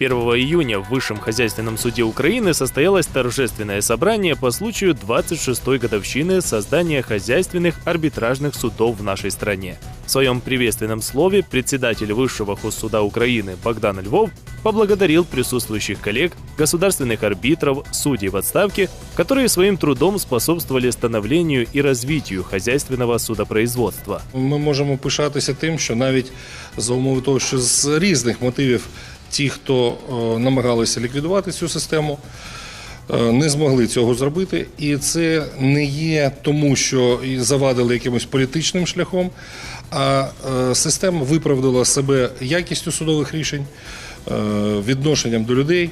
1 июня в Высшем хозяйственном суде Украины состоялось торжественное собрание по случаю 26-й годовщины создания хозяйственных арбитражных судов в нашей стране. В своем приветственном слове председатель Высшего хозсуда Украины Богдан Львов поблагодарил присутствующих коллег, государственных арбитров, судей в отставке, которые своим трудом способствовали становлению і развитию хозяйственного судопроизводства. Ми можемо пишатися тим, що навіть за умови того, що з різних мотивів ті, хто е, намагалися ліквідувати цю систему, е, не змогли цього зробити. І це не є тому, що завадили якимось політичним шляхом, а е, система виправдала себе якістю судових рішень, відношенням до людей.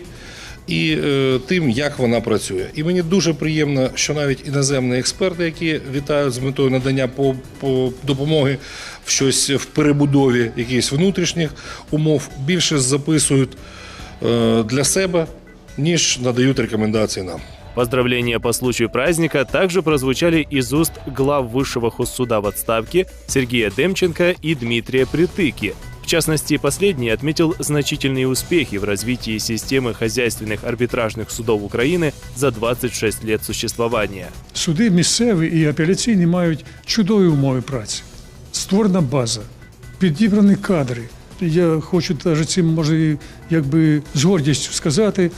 І е, тим, як вона працює. І мені дуже приємно, що навіть іноземні експерти, які вітають з метою надання по, по допомоги в щось в перебудові якихось внутрішніх умов, більше записують е, для себе, ніж надають рекомендації нам. Поздравления по случаю праздника также прозвучали из уст глав Высшего хозсуда в отставке Сергея Демченко и Дмитрия Притыки. В частности, последний отметил значительные успехи в развитии системы хозяйственных арбитражных судов Украины за 26 лет существования. Суди місцеві і апеляційні мають чудові умови праці. Створена база, підібрані кадри. Я хочу навіть цим може і якби з гордістю сказати,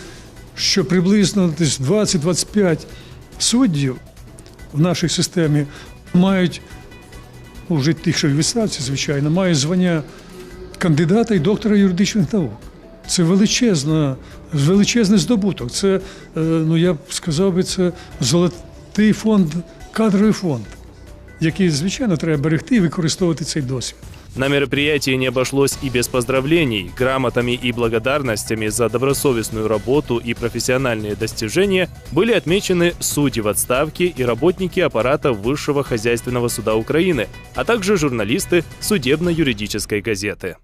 що приблизно десь 20-25 суддів в нашій системі мають, ну, вже тих, що в відставці, звичайно, мають звання кандидата і доктора юридичних наук. Це величезна, величезний здобуток. Це, е, ну я б сказав би, це золотий фонд, кадровий фонд, який, звичайно, треба берегти і використовувати цей досвід. На мероприятии не обошлось и без поздравлений. Грамотами и благодарностями за добросовестную работу и профессиональные достижения были отмечены судьи в отставке и работники аппарата Высшего хозяйственного суда Украины, а также журналисты судебно-юридической газеты.